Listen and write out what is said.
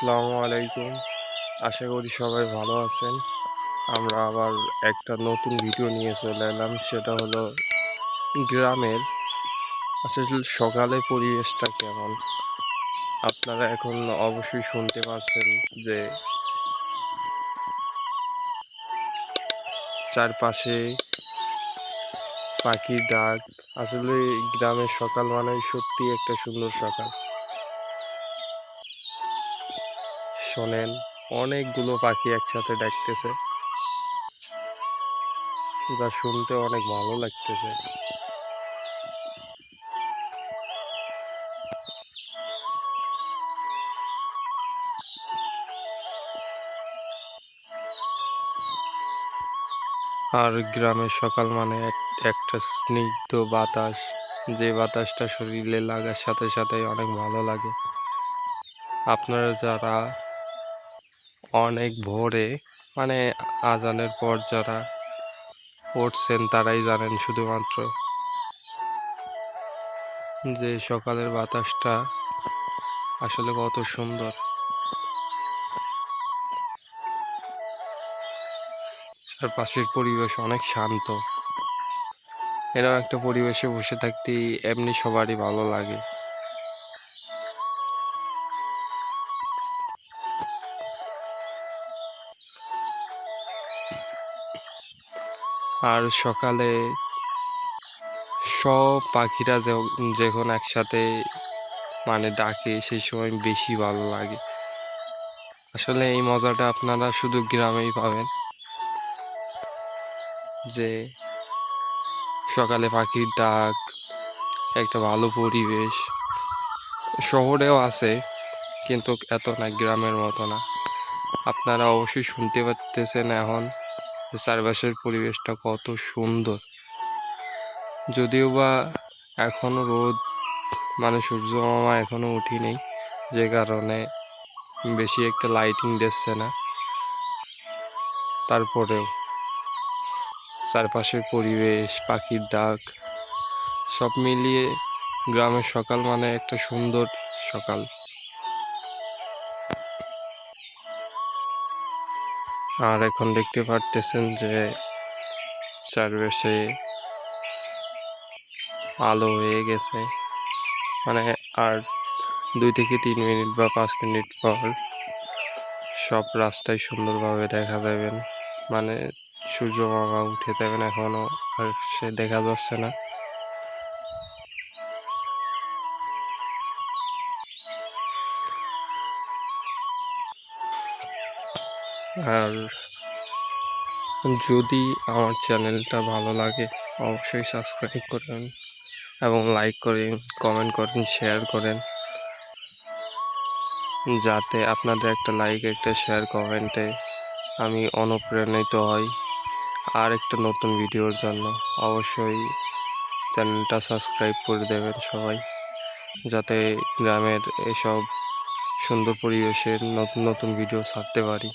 আসসালামু আলাইকুম। আশা করি সবাই ভালো আছেন। আমরা আবার একটা নতুন ভিডিও নিয়ে চলে এলাম, সেটা হলো গ্রামের আসলে সকালে পরিবেশটা কেমন? আপনারা এখন অবশ্যই শুনতে পাচ্ছেন যে চারপাশে পাখির ডাক। আসলে গ্রামের সকাল মানে সত্যি একটা সুন্দর সকাল। শোনেন, অনেকগুলো পাখি একসাথে ডাকতেছে যা শুনতে অনেক ভালো লাগতেছে। আর গ্রামের সকাল মানে এক- একটা স্নিগ্ধ বাতাস। যে বাতাসটা শরীরে লাগার সাথে সাথে অনেক ভালো লাগে। আপনারা যারা অনেক ভোরে মানে আজানের পর যারা উঠছেন তারাই জানেন শুধুমাত্র যে সকালের বাতাসটা আসলে কত সুন্দর। চারপাশের পরিবেশ অনেক শান্ত। এরকম একটা পরিবেশে বসে থাকতে এমনি সবারই ভালো লাগে। আর সকালে সব পাখিরা যখ- যখন একসাথে মানে ডাকে, সেই সময় বেশি ভালো লাগে। আসলে এই মজাটা আপনারা শুধু গ্রামেই পাবেন। যে সকালে পাখির ডাক, একটা ভালো পরিবেশ। শহরেও আছে, কিন্তু এত না, গ্রামের মতো না। আপনারা অবশ্যই শুনতে পারতেছেন এখন। চারপাশের পরিবেশটা কত সুন্দর। যদিও বা এখনও রোদ মানে সূর্য মামা এখনও উঠিনি, যে কারণে বেশি একটা লাইটিং দিচ্ছে না। তারপরেও চারপাশের পরিবেশ, পাখির ডাক, সব মিলিয়ে গ্রামের সকাল মানে একটা সুন্দর সকাল। আর এখন দেখতে পারতেছেন যে চারপাশে আলো হয়ে গেছে। মানে আর দুই থেকে তিন মিনিট বা পাঁচ মিনিট পর সব রাস্তায় সুন্দরভাবে দেখা যাবেন। মানে সূর্য মামা উঠে যাবেন এখনও, আর সে দেখা যাচ্ছে না। আর যদি আমার চ্যানেলটা ভালো লাগে, অবশ্যই সাবস্ক্রাইব করবেন এবং লাইক করেন কমেন্ট করেন শেয়ার করেন। যাতে আপনাদের একটা লাইক একটা শেয়ার কমেন্টে আমি অনুপ্রাণিত হই আর একটা নতুন ভিডিওর জন্য। অবশ্যই চ্যানেলটা সাবস্ক্রাইব করে দেবেন সবাই, যাতে গ্রামের এসব সুন্দর পরিবেশের নতুন নতুন ভিডিও ছাড়তে পারি।